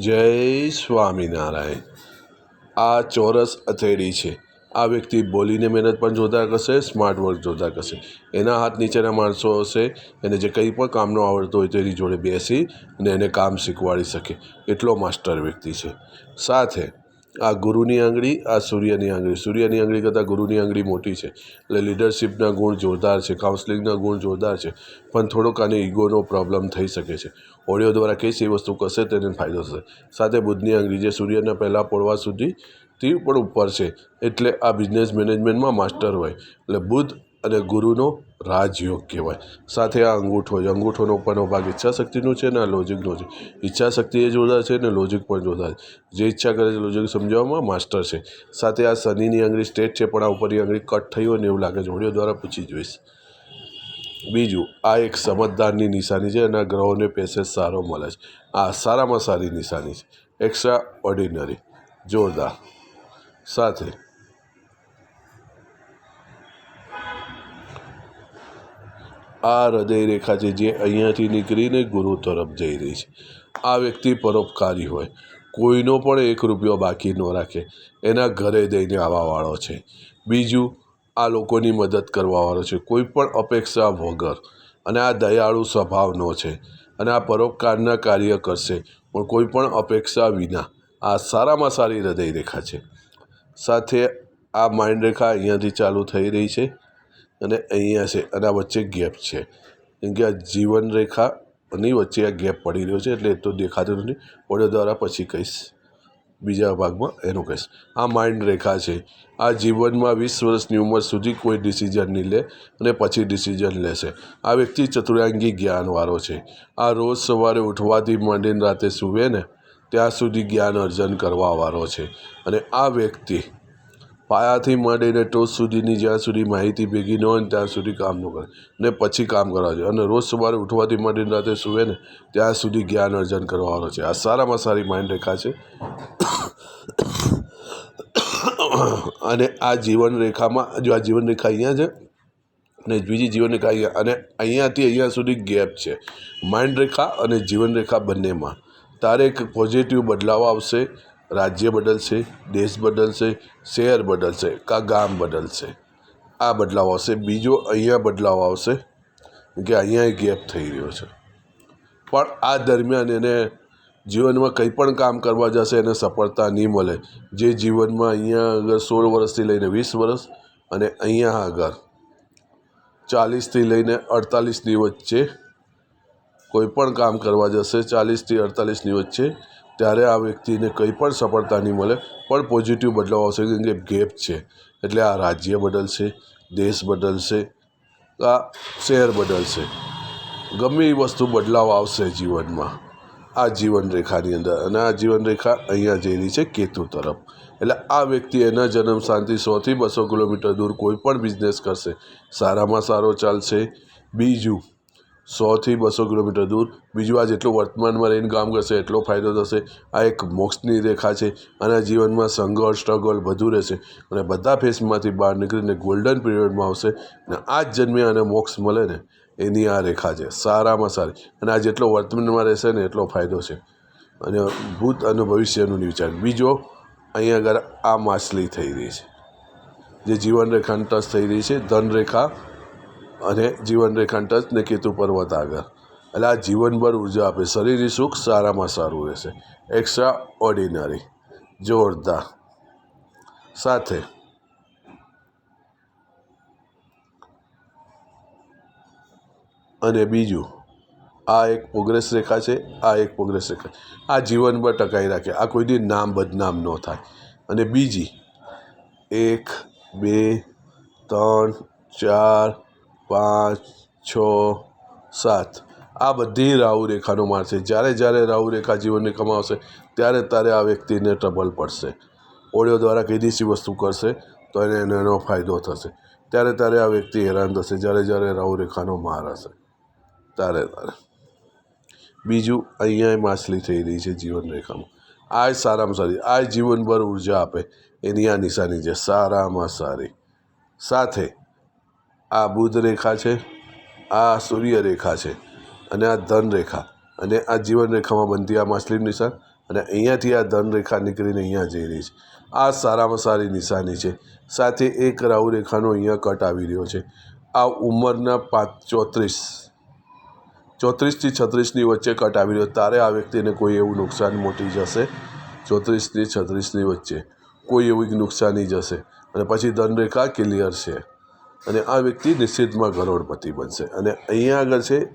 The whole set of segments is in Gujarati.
જય સ્વામિનારાયણ. આ ચોરસ અથેળી છે. આ વ્યક્તિ બોલીને મહેનત પણ જોતા કરશે સ્માર્ટ વર્ક જોરદાર કરશે. એના હાથ નીચેના માણસો હશે, એને જે કંઈ પણ કામ ન આવડતું હોય તો એની જોડે બેસી અને એને કામ શીખવાડી શકે. એટલો માસ્ટર વ્યક્તિ છે. સાથે આ ગુરુની આંગળી, આ સૂર્યની આંગળી. સૂર્યની આંગળી કરતાં ગુરુની આંગળી મોટી છે. એટલે લીડરશિપના ગુણ જોરદાર છે કાઉન્સલિંગના ગુણ જોરદાર છે, પણ થોડોક આને ઈગોનો પ્રોબ્લેમ થઈ શકે છે. ઓડિયો દ્વારા કઈ એ વસ્તુ કરશે તેને ફાયદો થશે. સાથે બુધની આંગળી જે સૂર્યના પહેલાં પોળવા તે પણ ઉપર છે. એટલે આ બિઝનેસ મેનેજમેન્ટમાં માસ્ટર હોય. એટલે બુધ અને ગુરુનો રાજયોગ કહેવાય. સાથે આ અંગૂઠો છે. અંગૂઠોનો ઉપરનો ભાગ ઈચ્છાશક્તિનો છે અને આ લોજિકનો છે. ઈચ્છાશક્તિ એ જોરદાર છે અને લોજિક પણ જોરદાર છે. જે ઈચ્છા કરે છે લોજિક સમજાવવામાં માસ્ટર છે. સાથે આ શનિની આંગળી સ્ટેટ છે પણ આ ઉપરની આંગળી કટ થઈ હોય ને એવું લાગે છે. હોડીઓ દ્વારા પૂછી જોઈશ. બીજું, આ એક સમજદારની નિશાની છે અને આ ગ્રહોને પેસેજ સારો મળે છે. આ સારામાં સારી નિશાની છે. એક્સ્ટ્રા ઓર્ડિનરી જોરદાર. સાથે આ હૃદય રેખા છે જે અહીંયાથી નીકળીને ગુરુ તરફ જઈ રહી છે. આ વ્યક્તિ પરોપકારી હોય. કોઈનો પણ એક રૂપિયો બાકી ન રાખે. એના ઘરે દઈને આવવાવાળો છે. બીજું, આ લોકોની મદદ કરવાવાળો છે. કોઈ પણ અપેક્ષા વગર. અને આ દયાળુ સ્વભાવનો છે. અને આ પરોપકારના કાર્ય કરશે. પણ કોઈ પણ અપેક્ષા વિના. આ સારામાં સારી હૃદય રેખા છે. સાથે આ માઇન્ડ રેખા અહીંયાથી ચાલુ થઈ રહી છે. અને અહીંયા છે, અને આ વચ્ચે ગેપ છે. કેમ કે આ જીવન રેખા અને વચ્ચે આ ગેપ પડી રહ્યો છે, એટલે એ તો દેખાતું નથી. ઓડિયો દ્વારા પછી કહીશ, બીજા ભાગમાં એનું કહીશ. આ માઇન્ડ રેખા છે. આ જીવનમાં વીસ વર્ષની ઉંમર સુધી કોઈ ડિસિઝન નહીં લે અને પછી ડિસિઝન લેશે. આ વ્યક્તિ ચતુર્યાંગી જ્ઞાનવાળો છે. આ રોજ સવારે ઉઠવાથી માંડીને રાતે સૂવે ને, ત્યાં સુધી જ્ઞાન અર્જન કરવાવાળો છે. અને આ વ્યક્તિ પાયાથી માંડીને ટોચ સુધીની જ્યાં સુધી માહિતી ભેગી ન હોય ને ત્યાં સુધી કામ ન કરે. ને પછી કામ કરવા જોઈએ. અને રોજ સવારે ઉઠવાથી માંડીને રાતે સૂવે ને, ત્યાં સુધી જ્ઞાન અર્જન કરવાનો છે. આ સારામાં સારી માઇન્ડ રેખા છે. અને આ જીવન રેખામાં, જો આ જીવન રેખા અહીંયા છે અને બીજી જીવન રેખા અહીંયા, અને અહીંયાથી અહીંયા સુધી ગેપ છે. માઇન્ડ રેખા અને જીવન રેખા બંનેમાં. તારે એક પોઝિટિવ બદલાવ આવશે. રાજ્ય બદલશે, દેશ બદલશે, શહેર બદલશે, કાં ગામ બદલશે. આ બદલાવ આવશે. બીજો અહીંયા બદલાવ આવશે કે અહીંયા ગેપ થઈ રહ્યો છે. પણ આ દરમિયાન એને જીવનમાં કંઈ પણ કામ કરવા જશે, એને સફળતા નહીં મળે. જે જીવનમાં અહીંયા આગળ સોળ વર્ષથી લઈને વીસ વર્ષ અને અહીંયા આગળ ચાલીસથી લઈને અડતાલીસની વચ્ચે કોઈ પણ કામ કરવા જશે, ચાલીસથી અડતાલીસની વચ્ચે ત્યારે આ વ્યક્તિને કંઈ પણ સફળતા નહીં મળે, પણ પોઝિટિવ બદલાવ આવશે, કેમ કે ગેપ છે. એટલે આ રાજ્ય બદલશે, દેશ બદલશે, આ શહેર બદલશે. ગમે એ વસ્તુ બદલાવ આવશે જીવનમાં, આ જીવનરેખાની અંદર. અને આ જીવન રેખા અહીંયા જઈ છે કેતુ તરફ. એટલે આ વ્યક્તિ એના જન્મ શાંતિ સોથી બસો કિલોમીટર દૂર કોઈ પણ બિઝનેસ કરશે. સારામાં સારો ચાલશે. બીજું સોથી બસો કિલોમીટર દૂર. બીજું આ જેટલું વર્તમાનમાં રહીને કામ કરશે, એટલો ફાયદો થશે. આ એક મોક્ષની રેખા છે અને જીવનમાં સંઘર્ષ સ્ટ્રગલ બધું રહેશે. અને બધા ફેસમાંથી બહાર નીકળીને ગોલ્ડન પીરિયડમાં આવશે અને આ જ જન્મે આને મોક્ષ મળે ને, એની આ રેખા છે. સારામાં સારી. અને આ જેટલો વર્તમાનમાં રહેશે ને, એટલો ફાયદો છે. અને ભૂત અને ભવિષ્યનું વિચાર બીજો, અહીંયા આગળ આ માછલી થઈ રહી છે. જે જીવન રેખાને ટચ થઈ રહી છે ધન રેખા અને જીવન રેખાને ટચ ને કેતુ પર્વત આગળ. એટલે આ જીવનભર ઊર્જા આપે. શરીરની સુખ સારામાં સારું રહેશે. એક્સ્ટ્રા ઓર્ડિનરી જોરદાર. સાથે. અને બીજું. આ એક પ્રોગ્રેસ રેખા છે. આ એક પ્રોગ્રેસ રેખા આ જીવનભર ટકાઈ રાખે. આ કોઈ દી નામ બદનામ ન થાય. અને બીજી. એક, બે, ત્રણ, ચાર પાંચ, છ, સાત. આ બધી રાહુ રેખાનો માર છે. જ્યારે જ્યારે રાહુ રેખા જીવનને કમાવશે, ત્યારે ત્યારે આ વ્યક્તિને ટ્રબલ પડશે. ઓડિયો દ્વારા કઈ દીસી વસ્તુ કરશે, તો એને એનો ફાયદો થશે. ત્યારે ત્યારે આ વ્યક્તિ હેરાન થશે. જ્યારે જ્યારે રાહુ રેખાનો માર હશે, ત્યારે ત્યારે બીજું, અહીંયા માછલી થઈ રહી છે જીવન રેખામાં. આ સારામાં સારી. આ જીવનભર ઊર્જા આપે. એની આ નિશાની છે સારામાં સારી. સાથે આ બુધ રેખા છે, આ સૂર્ય રેખા છે અને આ ધન રેખા અને આ જીવન રેખામાં બનતી આ માછલી નિશાન અને અહીંયાથી આ ધન રેખા નીકળીને અહીંયા જઈ રહી છે. આ સારામાં સારી નિશાની છે. સાથે એક રાહુ રેખાનો અહીંયા કટ આવી રહ્યો છે. આ ઉંમરના પાંચ, ચોત્રીસ, ચોત્રીસથી છત્રીસની વચ્ચે કટ આવી રહ્યો તારે આ વ્યક્તિને કોઈ એવું નુકસાન મોટી જશે, ચોત્રીસથી છત્રીસની વચ્ચે કોઈ એવી નુકસાની જશે અને પછી ધનરેખા ક્લિયર છે. અને આ વ્યક્તિ નિશ્ચિતમાં કરોડપતિ બનશે. અને અહીંયા આગળ છે,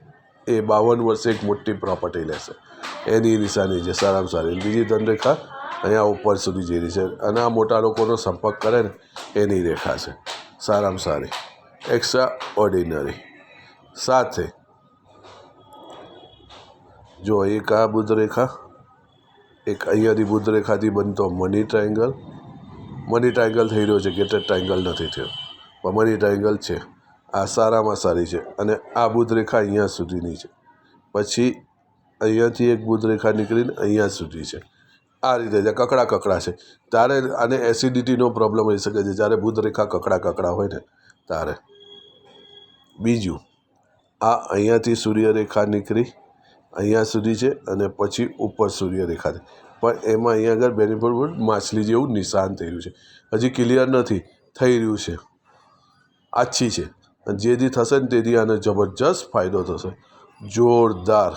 એ બાવન વર્ષે એક મોટી પ્રોપર્ટી લેશે. એની નિશાની છે, સારામાં સારી. બીજી ધનરેખા અહીંયા ઉપર સુધી જઈ રહી છે. અને આ મોટા લોકોનો સંપર્ક કરે ને, એની રેખા છે. સારામાં સારી. એક્સ્ટ્રા ઓર્ડિનરી સાથે, જો એક આ બુદ્ધ રેખા એક અહીંયાથી બુદ્ધ રેખાથી બનતો મની ટ્રાયંગલ મની ટ્રાયંગલ થઈ રહ્યો છે ગેટેડ ટ્રાયંગલ નથી થયો. પણ મની છે. આ સારામાં સારી છે અને આ બુદ્ધ રેખા અહીંયા સુધીની છે. પછી અહીંયાથી એક બુદ્ધ નીકળીને અહીંયા સુધી છે. આ રીતે જે કકડા કકડા છે. ત્યારે આને એસિડિટીનો પ્રોબ્લેમ હોઈ શકે છે. જ્યારે બુદ્ધ કકડા કકડા હોય ને ત્યારે બીજું, આ અહીંયાથી સૂર્યરેખા નીકળી, અહીંયા સુધી છે અને પછી ઉપર સૂર્યરેખા છે. પણ એમાં અહીંયા આગળ બેનિફિટ માછલી જેવું નિશાન થઈ રહ્યું છે. હજી ક્લિયર નથી. થઈ રહ્યું છે. આછી છે. જેથી થશે ને તેથી આને જબરજસ્ત ફાયદો થશે. જોરદાર.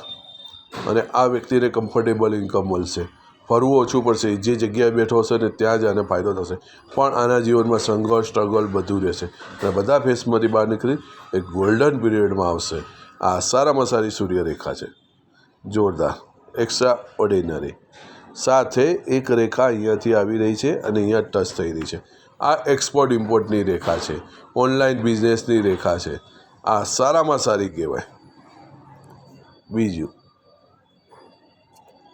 અને આ વ્યક્તિને કમ્ફર્ટેબલ ઇન્કમ મળશે. ફરવું ઓછું પડશે. જે જગ્યાએ બેઠો હશે ને ત્યાં જ આને ફાયદો થશે. પણ આના જીવનમાં સંઘર્ષ સ્ટ્રગલ બધું રહેશે. અને બધા ફેસમાંથી બહાર નીકળી એ ગોલ્ડન પીરિયડમાં આવશે. આ સારામાં સારી સૂર્યરેખા છે. જોરદાર. એક્સ્ટ્રા ઓર્ડિનરી સાથે એક રેખા અહીંયાથી આવી રહી છે અને અહીંયા ટચ થઈ રહી છે. આ એક્સપોર્ટ ઇમ્પોર્ટની રેખા છે. ઓનલાઈન બિઝનેસની રેખા છે. આ સારામાં સારી કહેવાય. બીજું,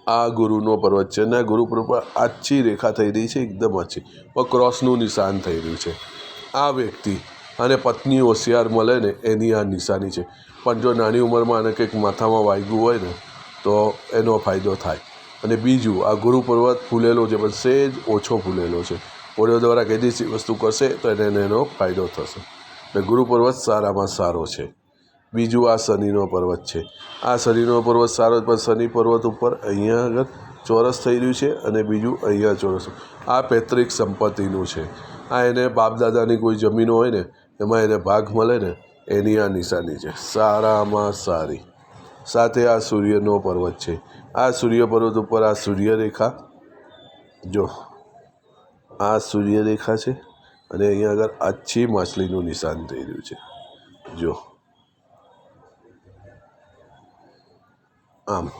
આ ગુરુનો પર્વત છે અને આ ગુરુ પર આછી રેખા થઈ રહી છે, એકદમ આછી. પણ ક્રોસનું નિશાન થઈ રહ્યું છે. આ વ્યક્તિ અને પત્ની હોશિયાર મળે ને, એની આ નિશાની છે. પણ જો નાની ઉંમરમાં આને કંઈક માથામાં વાગ્યું હોય ને, તો એનો ફાયદો થાય. અને બીજું, આ ગુરુ પર્વત ફૂલેલો છે, પણ સેજ ઓછો ફૂલેલો છે. ઓડિયો દ્વારા દિવસ વસ્તુ કરશે તો એને એનો ફાયદો થશે. ને ગુરુ પર્વત સારામાં સારો છે. બીજું આ શનિનો પર્વત છે. આ શનિનો પર્વત સારો પણ શનિ પર્વત ઉપર અહીંયા આગળ ચોરસ થઈ રહ્યું છે અને બીજું અહીંયા ચોરસ. આ પૈતૃક સંપત્તિનું છે. આ એને બાપ દાદાની કોઈ જમીનો હોય ને, એમાં એને ભાગ મળે ને, એની આ નિશાની છે. સારામાં સારી. સાથે આ સૂર્યનો પર્વત છે. આ સૂર્ય પર્વત ઉપર આ સૂર્યરેખા, જો આ સૂર્યરેખા છે અને અહીંયા આગળ આછી માછલીનું નિશાન થઈ રહ્યું છે. જો. આમ.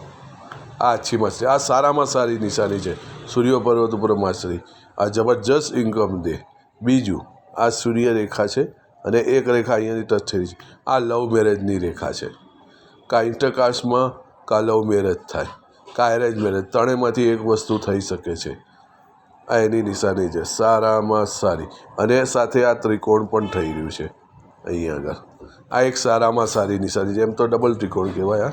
આ આછી માછલી. આ સારામાં સારી નિશાની છે. સૂર્ય પર્વત ઉપર માછલી. આ જબરજસ્ત ઇન્કમ દે. બીજું, આ સૂર્યરેખા છે અને એક રેખા અહીંયાની ટચ થઈ છે. આ લવ મેરેજની રેખા છે. કાં ઇન્ટરકાસ્ટમાં કાં લવ મેરેજ થાય. કાં એરેન્જ મેરેજ ત્રણેયમાંથી એક વસ્તુ થઈ શકે છે. આ એની નિશાની છે. સારામાં સારી. અને સાથે આ ત્રિકોણ પણ થઈ રહ્યું છે. અહીંયા આગળ. આ એક સારામાં સારી નિશાની છે. એમ તો ડબલ ત્રિકોણ કહેવાય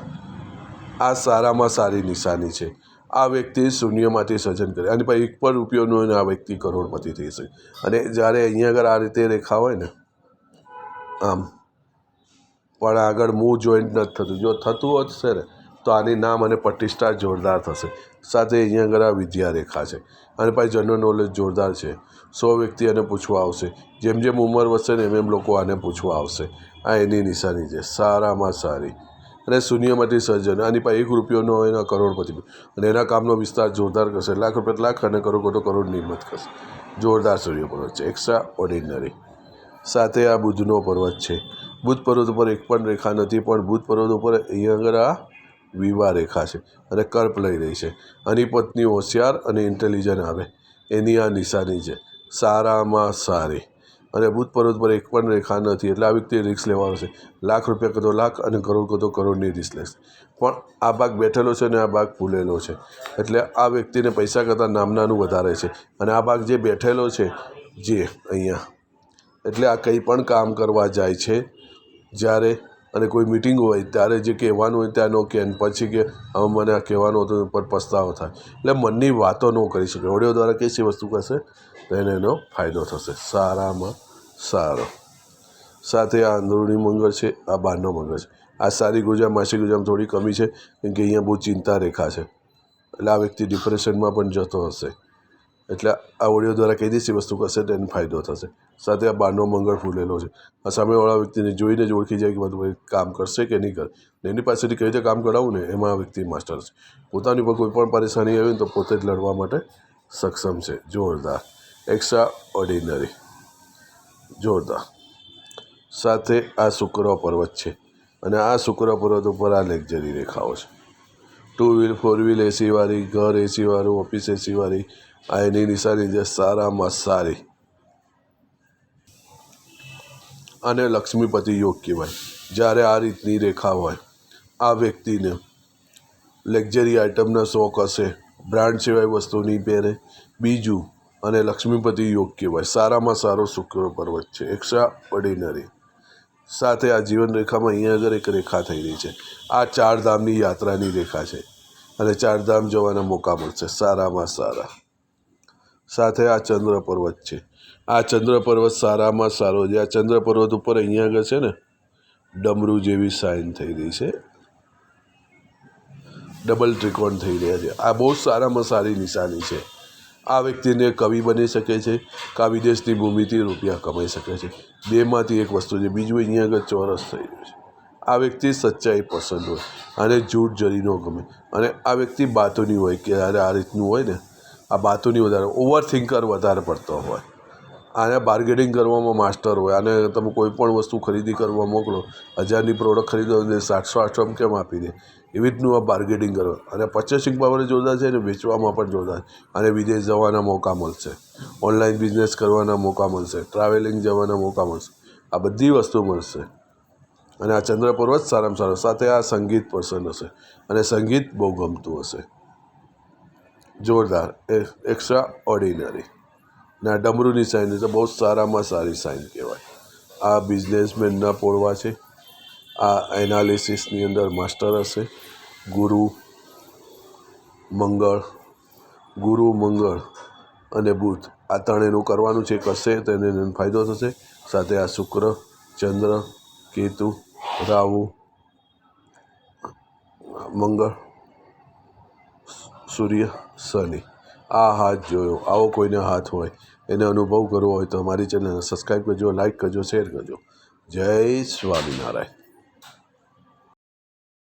આ સારામાં સારી નિશાની છે. આ વ્યક્તિ શૂન્યમાંથી સર્જન કરે. અને પછી એક પણ રૂપિયોનો આ વ્યક્તિ કરોડપતિ થઈ શકે. અને જ્યારે અહીંયા આગળ આ રીતે રેખા હોય ને, આમ. પણ આગળ મૂળ જોઈન્ટ નથી થતું. જો થતું હોત, છે ને તો આની નામ અને પ્રતિષ્ઠા જોરદાર થશે. સાથે અહીંયા આગળ આ વિદ્યા રેખા છે. અને પછી જનરલ નોલેજ જોરદાર છે. સો વ્યક્તિ આને પૂછવા આવશે. જેમ જેમ ઉંમર વધશે ને એમ એમ લોકો આને પૂછવા આવશે. આ એની નિશાની છે. સારામાં સારી. અને શૂન્યમાંથી સર્જન. આની પાસે એક રૂપિયાનો એના કરોડપતિ અને એના કામનો વિસ્તાર જોરદાર કરશે. લાખ રૂપિયા લાખ અને કરોડ તો કરોડની હિંમત કરશે. જોરદાર સૂર્યપર્વત છે. એક્સ્ટ્રા ઓર્ડિનરી સાથે આ બુધનો પર્વત છે. બુધ પર્વત ઉપર એક પણ રેખા નથી, પણ બુધ પર્વત ઉપર અહીંયા આગળ આ વિવાહ રેખા છે અને કર્પ લઈ રહી છે. આની પત્ની હોશિયાર અને ઇન્ટેલિજન્ટ આવે. એની આ નિશાની છે. સારામાં સારી. અને બુધ પર્વત પર એક પણ રેખા નથી. એટલે આ વ્યક્તિ રિક્સ લેવાનો છે. લાખ રૂપિયા કદો લાખ અને કરોડ કદો કરોડની રિક્સ લેશે. પણ આ ભાગ બેઠેલો છે અને આ ભાગ ફૂલેલો છે. એટલે આ વ્યક્તિને પૈસા કરતાં નામનાનું વધારે છે. અને આ ભાગ જે બેઠેલો છે, જે અહીંયા. એટલે આ કંઈ પણ કામ કરવા જાય છે, જ્યારે અને કોઈ મિટિંગ હોય, ત્યારે જે કહેવાનું હોય ત્યાં ન કહે અને પછી કે, હવે મને આ કહેવાનું હતું પર પસ્તાવો થાય. એટલે મનની વાતો ન કરી શકે. ઓડિયો દ્વારા કઈ વસ્તુ કરશે, તો એને એનો ફાયદો થશે. સારામાં સારો. સાથે આ અંદરૂણી મંગળ છે, આ બહારનો મંગળ છે. આ સારી ગુજા માસિક ગુજામાં થોડી કમી છે, કેમ કે અહીંયા બહુ ચિંતા રેખા છે. એટલે આ વ્યક્તિ ડિપ્રેશનમાં પણ જતો હશે. એટલે આ ઓડિયો દ્વારા કઈ દેશી વસ્તુ કરશે તો એને ફાયદો થશે. સાથે આ બારનો મંગળ ફૂલેલો છે. આ સામેવાળા વ્યક્તિને જોઈને જ ઓળખી જાય કે બધું કામ કરશે કે નહીં કરે. એની પાસેથી કઈ રીતે કામ કરાવવું ને એમાં આ વ્યક્તિ માસ્ટર છે. પોતાની પર કોઈ પણ પરેશાની આવી ને તો પોતે જ લડવા માટે સક્ષમ છે. જોરદાર. એક્સ્ટ્રા ઓર્ડિનરી જોરદાર. સાથે આ શુક્ર પર્વત છે. અને આ શુક્ર પર્વત ઉપર આ લેક્ઝરી રેખાઓ છે. ટુ વ્હીલ ફોર વ્હીલ એસીવાળી ઘર એસીવાળું ઓફિસ એસીવાળી આ એની નિશાની છે સારામાં સારી અને લક્ષ્મીપતિ યોગ કહેવાય જ્યારે આ રીતની રેખા હોય, આ વ્યક્તિને લક્ઝરી આઇટમનો શોખ હશે, બ્રાન્ડ સિવાય વસ્તુ નહીં પહેરે, બીજું અને લક્ષ્મીપતિ યોગ કહેવાય સારામાં સારો શુક્ર પર્વત છે એક્સ્ટ્રા ઓર્ડિનરી સાથે આ જીવન રેખામાં અહીંયા આગળ એક રેખા થઈ રહી છે. આ ચાર ધામની યાત્રાની રેખા છે. અને ચારધામ જવાના મોકા મળશે. સારામાં સારા. સાથે આ ચંદ્ર પર્વત છે. આ ચંદ્ર પર્વત સારામાં સારો છે. આ ચંદ્ર પર્વત ઉપર અહીંયા આગળ છે ને, ડમરૂ જેવી સાઇન થઈ રહી છે. ડબલ ત્રિકોણ થઈ રહ્યા છે. આ બહુ સારામાં સારી નિશાની છે. આ વ્યક્તિને કવિ બની શકે છે કા વિદેશની ભૂમિથી રૂપિયા કમાઈ શકે છે. બેમાંથી એક વસ્તુ છે, બીજું અહીંયા આગળ ચોરસ થઈ રહ્યું છે. આ વ્યક્તિ સચ્ચાઈ પસંદ હોય અને જૂઠ જરી ન ગમે. અને આ વ્યક્તિ બાતોની હોય કે અરે આ રીતનું હોય ને આ બાતોની વધારે ઓવર થિંકર વધારે પડતો હોય. આને બાર્ગેનિંગ કરવામાં માસ્ટર હોય, આને તમે કોઈ પણ વસ્તુ ખરીદી કરવા મોકલો, હજારની પ્રોડક્ટ ખરીદો અને સાતસો આઠસો કેમ આપી દે? એવી રીતનું આ બાર્ગેનિંગ કરો. અને પર્ચેસિંગ પાવર જોરદાર છે અને વેચવામાં પણ જોરદાર. અને વિદેશ જવાના મોકા મળશે. ઓનલાઈન બિઝનેસ કરવાના મોકા મળશે. ટ્રાવેલિંગ જવાના મોકા મળશે. આ બધી વસ્તુ મળશે. અને આ ચંદ્ર પર્વત સારામાં સારો. સાથે આ સંગીત પર્સન હશે. અને સંગીત બહુ ગમતું હશે. જોરદાર એક્સ્ટ્રા ઓર્ડિનરી ને આ ડમરૂની સાઇન તો બહુ સારામાં સારી સાઇન કહેવાય. આ બિઝનેસમેનના પોળવા છે, આ એનાલિસિસની અંદર માસ્ટર હશે. ગુરુ મંગળ ગુરુ મંગળ અને બુધ. આ ત્રણેયનું કરવાનું છે કરશે તો એને ફાયદો થશે. સાથે આ શુક્ર, ચંદ્ર, કેતુ, રાહુ, મંગળ, સૂર્ય. શનિ. આ હાથ જોયો. આવો કોઈને હાથ હોય, એને અનુભવ કરવો હોય તો અમારી ચેનલને સબસ્ક્રાઈબ કરજો લાઈક કરજો શેર કરજો. જય સ્વામિનારાયણ.